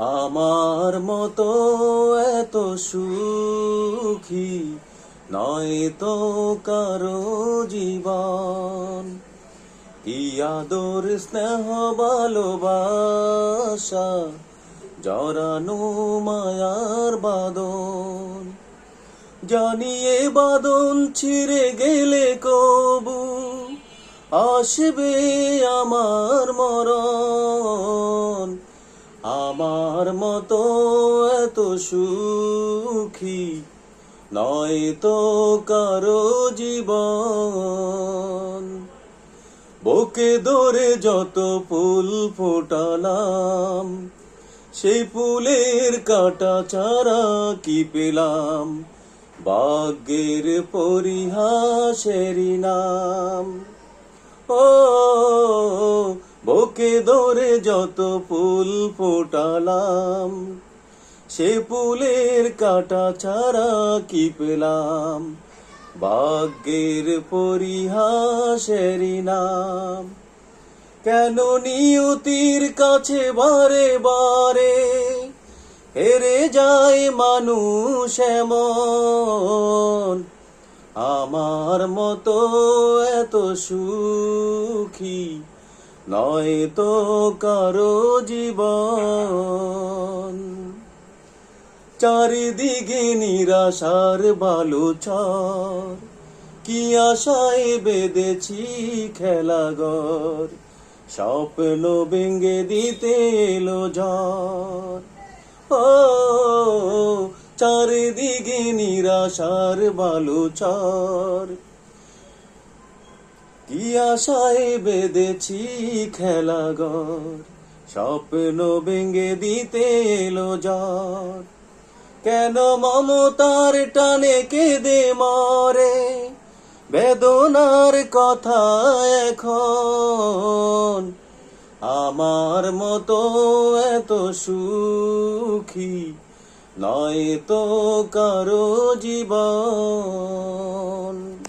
আমার মতো এত সুখী নয় তো কারও জীবন। কি আদর, স্নেহ, ভালোবাসা জরানো মায়ার বাদন জানিয়ে বাদন ছিঁড়ে গেলে কবু, আসবে আমার মরণ। আমার মতো এত সুখী নয় তো কারও জীবন। বুকে ধরে যত ফুল ফোটালাম, সেই ফুলের কাটা চারা কি পেলাম? ভাগ্যের পরিহাসেরই নাম। ও বুকে ধরে যত ফুল ফোটালাম, সে ফুলের কাটা ছাড়া কি পেলাম? ভাগ্যের পরিহাসেরই নাম কেন নিয়তির কাছে বারে বারে হেরে যায় মানুষ এমন? আমার মতো এত সুখী নয় তো কারও জীবন। চারিদিকে নিরাশার বালু চর কি আশায় বেঁধেছি খেলাঘর স্বপ্ন ভেঙ্গে দিতে এলো ঝড়। ও, চারিদিকে নিরাশার বালু চর কি আশায় বেঁধেছি খেলাঘর, স্বপ্ন ভেঙ্গে দিতে এলো ঝড় কেন মমতার টানে কেঁদে মরে? বেদনার কথা এখন আমার মতো এত সুখী নয় তো কারও জীবন।